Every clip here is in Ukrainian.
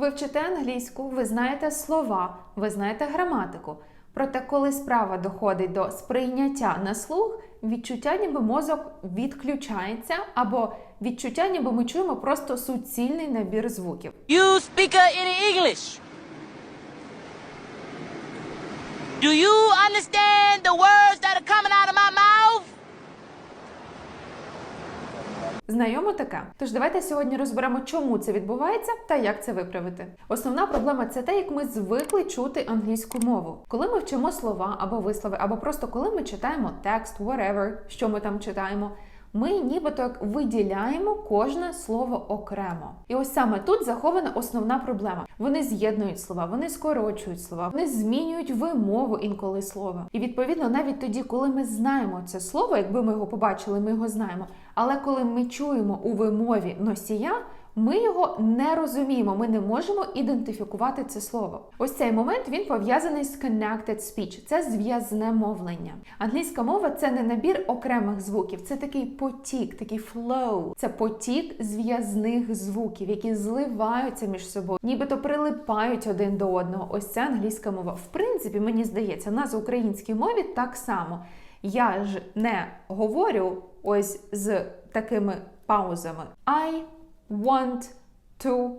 Ви вчите англійську, ви знаєте слова, ви знаєте граматику. Проте, коли справа доходить до сприйняття на слух, відчуття, ніби мозок відключається, або відчуття, ніби ми чуємо просто суцільний набір звуків. You speak any English? Do you understand the words that are coming out Знайомо таке. Тож давайте сьогодні розберемо, чому це відбувається та як це виправити. Основна проблема це те, як ми звикли чути англійську мову. Коли ми вчимо слова або вислови, або просто коли ми читаємо текст, whatever, що ми там читаємо. Ми нібито як виділяємо кожне слово окремо. І ось саме тут захована основна проблема. Вони з'єднують слова, вони скорочують слова, вони змінюють вимову інколи слова. І відповідно, навіть тоді, коли ми знаємо це слово, якби ми його побачили, ми його знаємо. Але коли ми чуємо у вимові носія, ми його не розуміємо, ми не можемо ідентифікувати це слово. Ось цей момент він пов'язаний з connected speech. Це зв'язне мовлення. Англійська мова це не набір окремих звуків, це такий потік, такий flow. Це потік зв'язних звуків, які зливаються між собою, нібито прилипають один до одного. Ось ця англійська мова. В принципі, мені здається, на українській мові так само. Я ж не говорю ось з такими паузами. I want to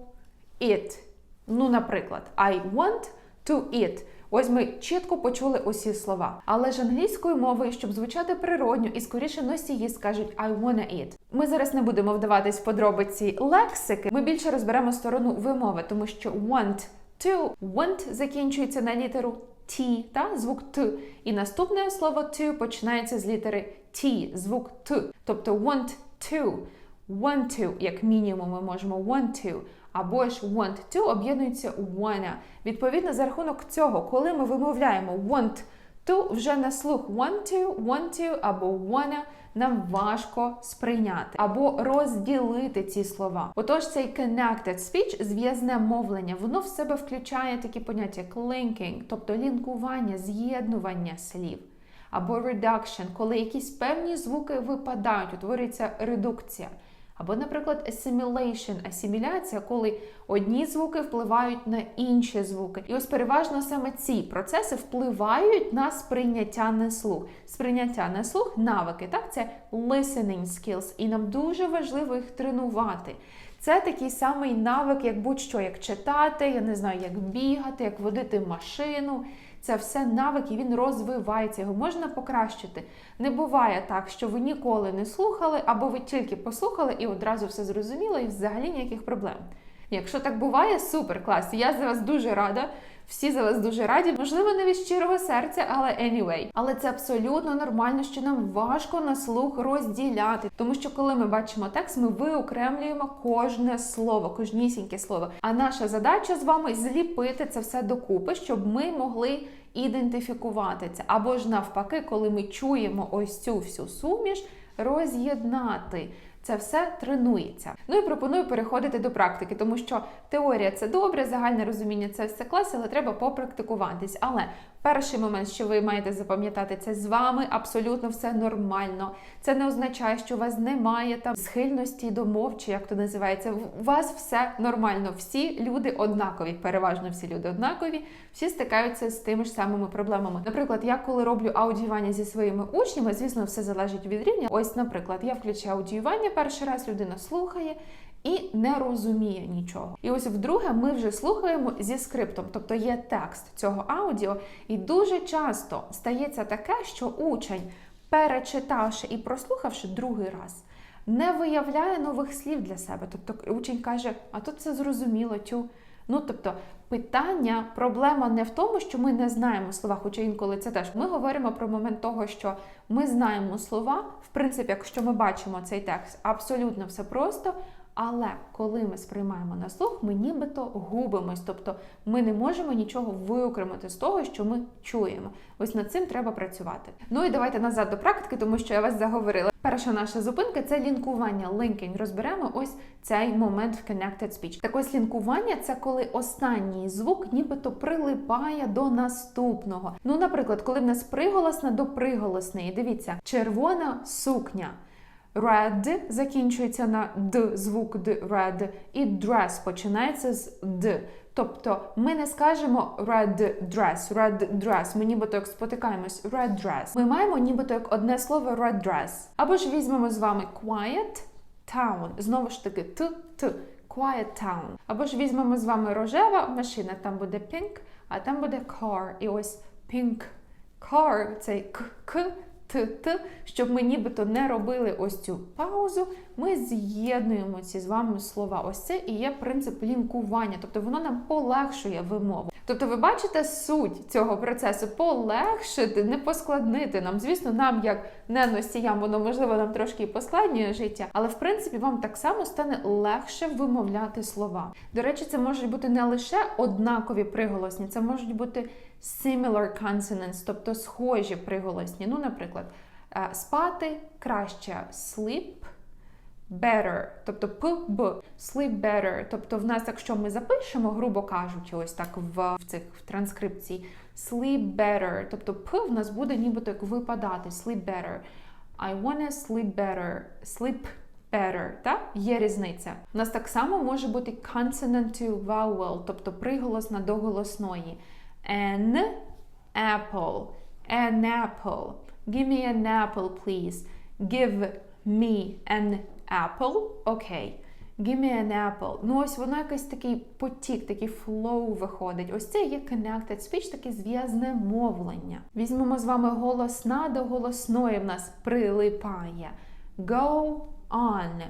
eat. Ну, наприклад, I want to eat. Ось ми чітко почули усі слова. Але ж англійською мовою, щоб звучати природньо і скоріше носії скажуть I wanna eat. Ми зараз не будемо вдаватись в подробиці лексики. Ми більше розберемо сторону вимови, тому що want to, want закінчується на літеру T, та звук Т. І наступне слово to починається з літери T, звук Т. Тобто want to, want to, як мінімум, ми можемо want to. Або ж want to об'єднується wanna. Відповідно, за рахунок цього, коли ми вимовляємо want to, вже на слух want to, want to або wanna нам важко сприйняти або розділити ці слова. Отож, цей connected speech, зв'язне мовлення, воно в себе включає такі поняття як linking, тобто лінкування, з'єднування слів. Або reduction, коли якісь певні звуки випадають, утворюється редукція. Або, наприклад, assimilation, асиміляція, коли одні звуки впливають на інші звуки. І ось переважно саме ці процеси впливають на сприйняття на слух. Сприйняття на слух навики, так, це listening skills, і нам дуже важливо їх тренувати. Це такий самий навик, як будь-що, як читати, я не знаю, як бігати, як водити машину. Це все навик, і він розвивається, його можна покращити. Не буває так, що ви ніколи не слухали, або ви тільки послухали і одразу все зрозуміли, і взагалі ніяких проблем. Якщо так буває, супер клас. Я за вас дуже рада. Всі за вас дуже раді, можливо, не від щирого серця, але anyway. Але це абсолютно нормально, що нам важко на слух розділяти, тому що коли ми бачимо текст, ми виокремлюємо кожне слово, кожнісіньке слово. А наша задача з вами зліпити це все докупи, щоб ми могли ідентифікувати це. Або ж навпаки, коли ми чуємо ось цю всю суміш, роз'єднати. Це все тренується. Ну і пропоную переходити до практики, тому що теорія це добре, загальне розуміння це все клас, але треба попрактикуватись. Але перший момент, що ви маєте запам'ятати, це з вами абсолютно все нормально. Це не означає, що у вас немає там схильності до мов, чи як то називається. У вас все нормально. Всі люди однакові, переважно всі люди однакові, всі стикаються з тими ж самими проблемами. Наприклад, я коли роблю аудіювання зі своїми учнями, звісно, все залежить від рівня. Ось, наприклад, я включаю аудіювання перший раз, людина слухає. І не розуміє нічого. І ось вдруге ми вже слухаємо зі скриптом, тобто є текст цього аудіо, і дуже часто стається таке, що учень, перечитавши і прослухавши другий раз, не виявляє нових слів для себе. Тобто учень каже, а тут все зрозуміло, тю. Ну, тобто, питання, проблема не в тому, що ми не знаємо слова, хоча інколи це теж. Ми говоримо про момент того, що ми знаємо слова. В принципі, якщо ми бачимо цей текст, абсолютно все просто. Але коли ми сприймаємо на слух, ми нібито губимось, тобто ми не можемо нічого виокремити з того, що ми чуємо. Ось над цим треба працювати. Ну і давайте назад до практики, тому що я вас заговорила. Перша наша зупинка це лінкування, линкінг. Розберемо ось цей момент в connected speech. Так ось лінкування це коли останній звук нібито прилипає до наступного. Ну, наприклад, коли в нас приголосна до приголосної. Дивіться, червона сукня. Red закінчується на д, звук д, red, і dress починається з д. Тобто ми не скажемо red dress, red dress. Ми нібито як спотикаємось red dress. Ми маємо нібито як одне слово red dress. Або ж візьмемо з вами quiet town. Знову ж таки т, т. Quiet town. Або ж візьмемо з вами рожева машина, там буде pink, а там буде car. І ось pink car, цей к, к, т, т, щоб ми нібито не робили ось цю паузу, ми з'єднуємо ці з вами слова. Ось це і є принцип лінкування, тобто воно нам полегшує вимову. Тобто, ви бачите суть цього процесу полегшити, не поскладнити нам. Звісно, нам, як не носіям, воно можливо нам трошки і поскладнює життя, але в принципі вам так само стане легше вимовляти слова. До речі, це можуть бути не лише однакові приголосні, це можуть бути similar consonants, тобто схожі приголосні. Ну, наприклад, е, спати краще sleep better, тобто п, б, sleep better. Тобто, в нас, якщо ми запишемо, грубо кажучи, ось так в, в цих в транскрипції, sleep better, тобто п в нас буде нібито як випадати, sleep better. I wanna sleep better, sleep better, так? Є різниця. У нас так само може бути consonant to vowel, тобто приголосна до голосної. An apple, an apple. Give me an apple, please. Give me an apple. Окей. Give me an apple. Ну, ось воно якийсь такий потік, такий flow виходить. Ось це є connected speech, таке зв'язне мовлення. Візьмемо з вами голосна до голосної в нас прилипає. Go on.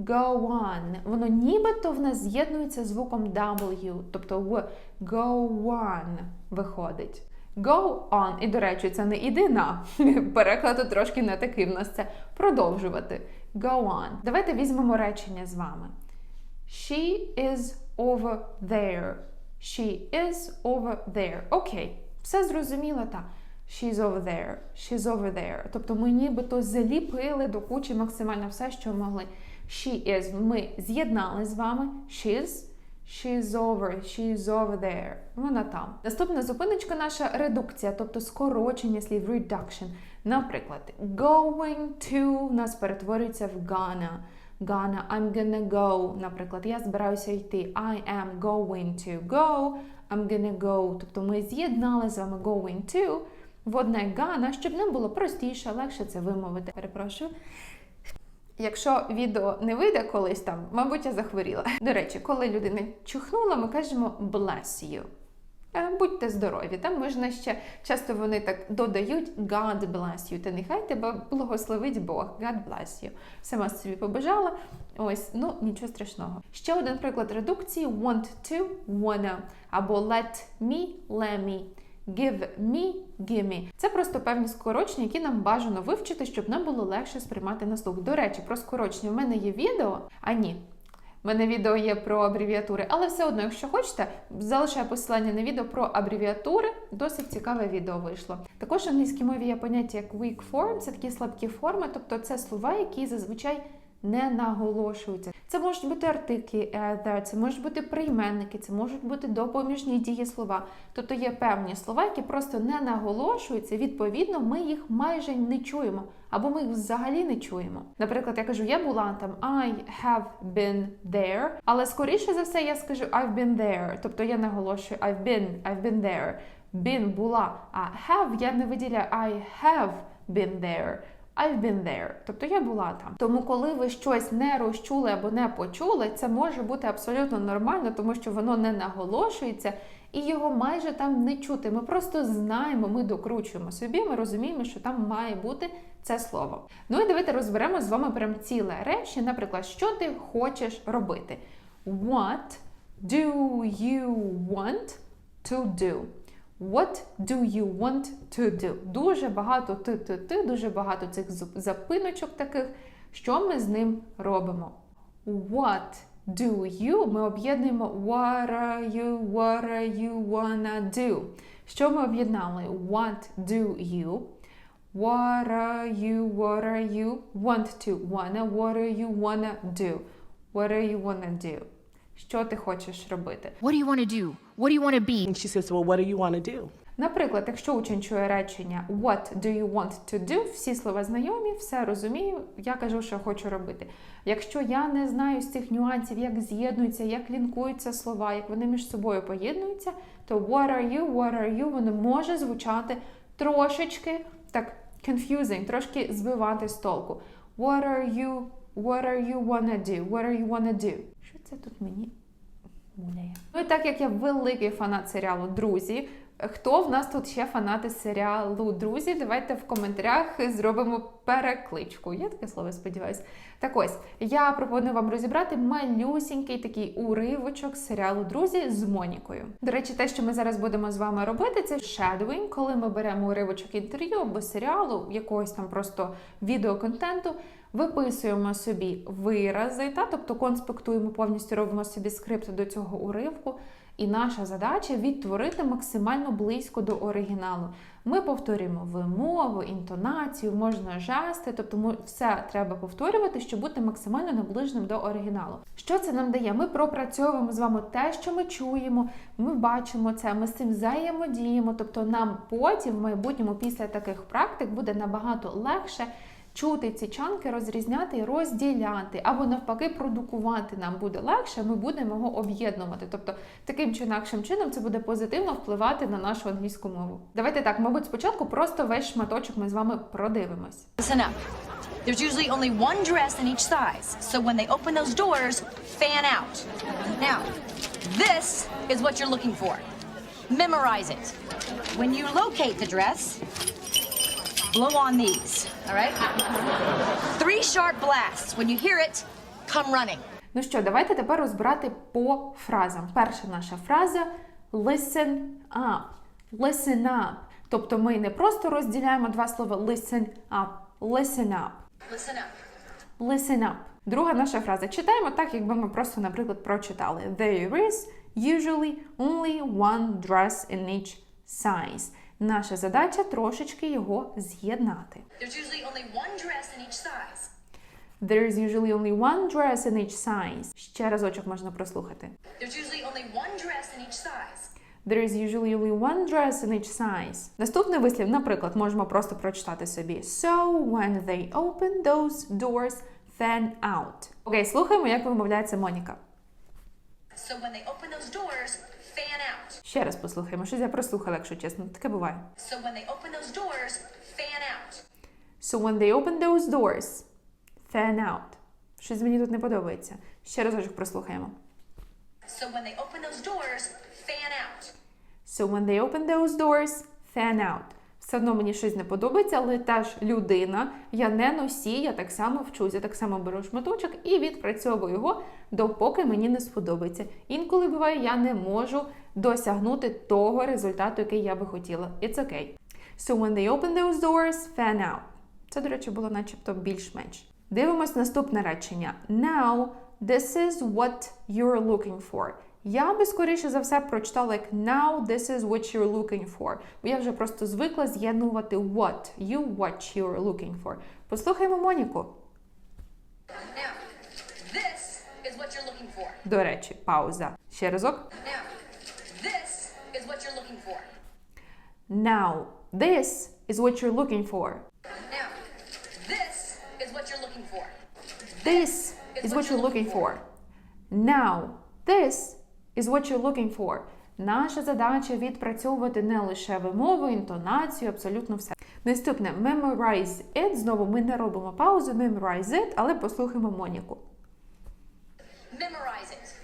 Go on. Воно нібито в нас з'єднується звуком W, тобто в go on виходить. Go on. І, до речі, це не іди на. Переклад трошки не такий в нас це продовжувати. Go on. Давайте візьмемо речення з вами. She is over there. She is over there. Окей, все зрозуміло так. She's over there. She's over there. Тобто ми нібито заліпили до кучі максимально все, що могли. She is. Ми з'єднали з вами. She's. She's over, she's over there. Вона там. Наступна зупиночка наша редукція, тобто скорочення слів reduction. Наприклад, going to у нас перетворюється в gonna. Gonna, I'm gonna go. Наприклад, я збираюся йти. I am going to go. I'm gonna go. Тобто ми з'єднали з вами going to в одне gonna, щоб нам було простіше, легше це вимовити. Перепрошую. Якщо відео не вийде колись там, мабуть, я захворіла. До речі, коли людина чухнула, ми кажемо bless you. Е, Будьте здорові. Там можна ще часто вони так додають God bless you. Та нехай тебе благословить Бог. God bless you. Сама собі побажала. Ось, ну нічого страшного. Ще один приклад редукції: want to, wanna, або let me, let me. Give me, give me. Це просто певні скорочення, які нам бажано вивчити, щоб нам було легше сприймати на слух. До речі, про скорочення в мене є відео, а ні. У мене відео є про абревіатури, але все одно, якщо хочете, залишаю посилання на відео про абревіатури. Досить цікаве відео вийшло. Також в англійській мові є поняття як weak form, це такі слабкі форми, тобто це слова, які зазвичай не наголошуються. Це можуть бути артиклі, either, це можуть бути прийменники, це можуть бути допоміжні дієслова. Тобто є певні слова, які просто не наголошуються. Відповідно, ми їх майже не чуємо, або ми їх взагалі не чуємо. Наприклад, я кажу, я була там, I have been there, але скоріше за все я скажу I've been there. Тобто я наголошую I've been, I've been there. Been була, а have я не виділяю I have been there. I've been there, тобто я була там. Тому, коли ви щось не розчули або не почули, це може бути абсолютно нормально, тому що воно не наголошується і його майже там не чути. Ми просто знаємо, ми докручуємо собі, ми розуміємо, що там має бути це слово. Ну і давайте розберемо з вами прям ціле речення. Наприклад, що ти хочеш робити? What do you want to do? What do you want to do? Дуже багато ти ти ти дуже багато цих запиночок таких. Що ми з ним робимо? What do you? Ми об'єднуємо what are you, what are you wanna do? Що ми об'єднали? What do you? What are you, what are you want to? Wanna, what are you wanna do? What are you wanna do? Що ти хочеш робити? What do you want to do? What do you want to be? And she says, Well, what do you want to do? Наприклад, якщо учень чує речення What do you want to do? Всі слова знайомі, все розумію, я кажу, що хочу робити. Якщо я не знаю з цих нюансів, як з'єднуються, як лінкуються слова, як вони між собою поєднуються, то what are you, what are you, воно може звучати трошечки так confusing, трошки збивати з толку. What are you, what are you wanna do? What are you wanna do? Це тут мені муляє? Ну і так як я великий фанат серіалу Друзі. Хто в нас тут ще фанати серіалу Друзі? Давайте в коментарях зробимо перекличку. Є таке слово, сподіваюсь. Так ось я пропоную вам розібрати малюсінький такий уривочок серіалу Друзі з Монікою. До речі, те, що ми зараз будемо з вами робити, це shadowing, коли ми беремо уривочок інтерв'ю або серіалу, якогось там просто відеоконтенту. Виписуємо собі вирази, та тобто конспектуємо повністю, робимо собі скрипт до цього уривку. І наша задача відтворити максимально близько до оригіналу. Ми повторюємо вимову, інтонацію, можна жести, тобто все треба повторювати, щоб бути максимально наближеним до оригіналу. Що це нам дає? Ми пропрацьовуємо з вами те, що ми чуємо, ми бачимо це, ми з цим взаємодіємо. Тобто нам потім, в майбутньому, після таких практик, буде набагато легше чути ці чанки, розрізняти і розділяти, або навпаки, продукувати нам буде легше, ми будемо його об'єднувати. Тобто, таким чи інакшим чином це буде позитивно впливати на нашу англійську мову. Давайте так, мабуть, спочатку просто весь шматочок ми з вами продивимось. There's usually only one dress in each size, so when they open those doors, fan this is what you're looking for. Memorize it. When you locate the dress, blow on these, all right? Three sharp blasts. When you hear it, come running. Ну що, давайте тепер розбирати по фразам. Перша наша фраза listen up. Listen up. Тобто ми не просто розділяємо два слова listen up, listen up. Listen up. Listen up. Друга наша фраза. Читаємо так, якби ми просто, наприклад, прочитали. There is usually only one dress in each size. Наша задача трошечки його з'єднати. There is usually only one dress in each size. Ще разочок можна прослухати. There's usually only one dress in each size. There is usually only one dress in each size. Наступний вислів, наприклад, можемо просто прочитати собі. So when they open those doors, fan out. Окей, слухаємо, як вимовляється Моніка. So when they open those doors, fan out. Ще раз послухаємо. Щось я прослухала, якщо чесно. Таке буває. So when they open those doors, fan out. So when they open those doors, fan out. Щось мені тут не подобається. Ще разочок прослухаємо. So when they open those doors, fan out. So when they open those doors, fan out. Все одно мені щось не подобається, але теж людина, я не носій, я так само вчусь, я так само беру шматочок і відпрацьовую його, допоки мені не сподобається. Інколи буває, я не можу досягнути того результату, який я би хотіла. It's okay. So when they open those doors, fan out. Це, до речі, було начебто більш-менш. Дивимось наступне речення. Now, this is what you're looking for. Я би скоріше за все прочитала як now this is what you're looking for. Бо я вже просто звикла з'єднувати what, you what you're looking for. Послухаймо Моніку. Now, До речі, пауза. Ще разок. Now, this is what you're looking for. Now, this is what you're looking for. Now, this is what you're looking for. This is what you're looking for. Now, this is what you're looking for. Наша задача відпрацьовувати не лише вимову, інтонацію, абсолютно все. Наступне memorize it. Знову ми не робимо паузу, memorize it, але послухаємо Моніку. Memorize it.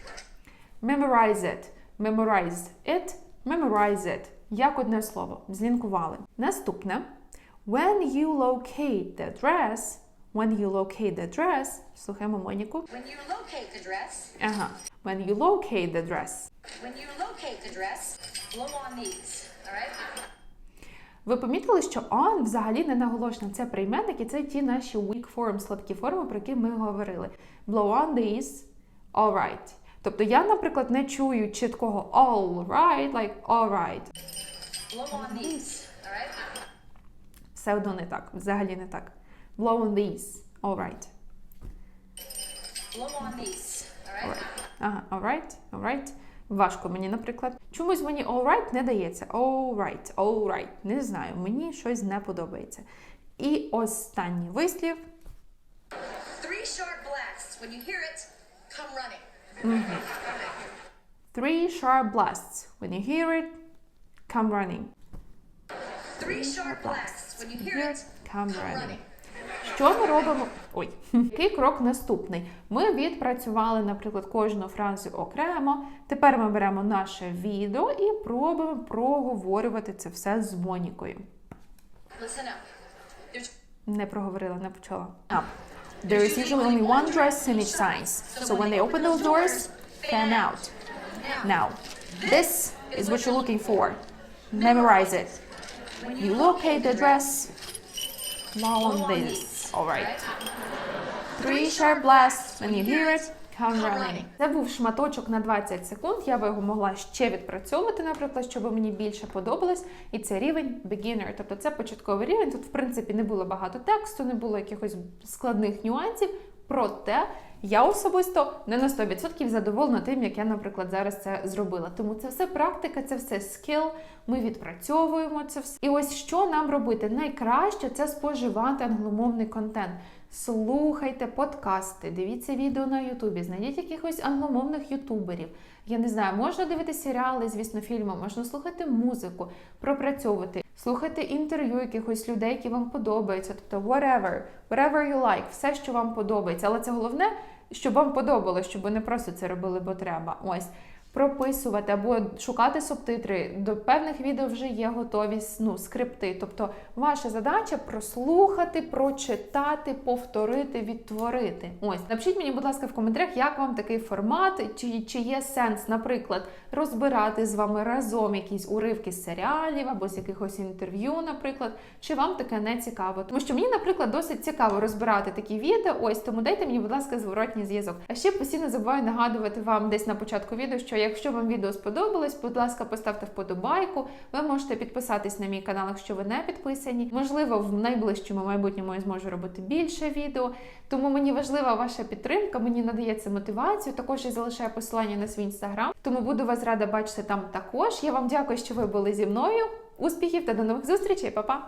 Memorize it. Memorize it. Memorize it. Як одне слово. Злінкували. Наступне. When you locate the dress. When you locate the dress. Слухаємо Моніку. When you locate the dress, Ага. When you locate the dress. when you locate the dress, blow on these. All right? Ви помітили, що on взагалі не наголошено. Це прийменник і це ті наші weak form, слабкі форми, про які ми говорили. Blow on these, all right. Тобто я, наприклад, не чую чіткого all right, like all right. Blow on these. All right? Все одно не так, взагалі не так. Blow on these, all right. Blow on these. All right? Ага, all right, all right. Важко мені, наприклад. Чомусь мені alright не дається. Alright, alright. Не знаю, мені щось не подобається. І останній вислів. Three sharp blasts. When you hear it, come running. Three sharp blasts. When you hear it, come running. Three sharp blasts. When you hear it, Come running. Що ми робимо? Ой, який крок наступний? Ми відпрацювали, наприклад, кожну фразу окремо. Тепер ми беремо наше відео і пробуємо проговорювати це все з Монікою. Не проговорила, не почала. Up. There is usually only one dress in each size. So when they open those doors, fan out. Now, this is what you're looking for. Memorize it. You locate the dress. Now on this. All right. Three sharp blasts. When you hear it, come running. Це був шматочок на 20 секунд. Я би його могла ще відпрацьовувати, наприклад, щоб мені більше подобалось. І це рівень beginner. Тобто це початковий рівень. Тут, в принципі, не було багато тексту, не було якихось складних нюансів. Проте я особисто не на 100% задоволена тим, як я, наприклад, зараз це зробила. Тому це все практика, це все скіл. Ми відпрацьовуємо це все. І ось що нам робити? Найкраще це споживати англомовний контент. Слухайте подкасти, дивіться відео на Ютубі, знайдіть якихось англомовних ютуберів. Я не знаю, можна дивитися серіали, звісно, фільми, можна слухати музику, пропрацьовувати, слухати інтерв'ю якихось людей, які вам подобаються. Тобто, whatever, whatever you like, все, що вам подобається. Але це головне, щоб вам подобалось, щоб ви не просто це робили, бо треба. Ось. Прописувати або шукати субтитри. До певних відео вже є готові ну, скрипти. Тобто, ваша задача прослухати, прочитати, повторити, відтворити. Ось напишіть мені, будь ласка, в коментарях, як вам такий формат, чи, чи є сенс, наприклад, розбирати з вами разом якісь уривки з серіалів або з якихось інтерв'ю, наприклад, чи вам таке не цікаво. Тому що мені, наприклад, досить цікаво розбирати такі відео. Ось тому дайте мені, будь ласка, зворотній зв'язок. А ще постійно забуваю нагадувати вам десь на початку відео, що якщо вам відео сподобалось, будь ласка, поставте вподобайку. Ви можете підписатись на мій канал, якщо ви не підписані. Можливо, в найближчому майбутньому я зможу робити більше відео. Тому мені важлива ваша підтримка, мені надається мотивацію. Також я залишаю посилання на свій інстаграм. Тому буду вас рада бачити там також. Я вам дякую, що ви були зі мною. Успіхів та до нових зустрічей, Па-па!